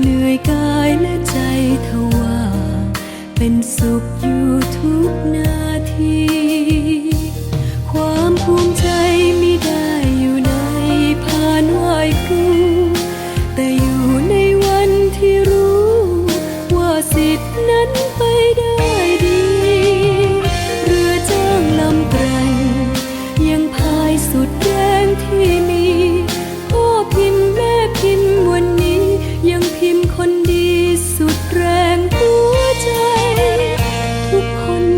เหนื่อยกายและใจทว่า เป็นสุขอยู่ทุกนาที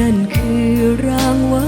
นั่นคือรางวัล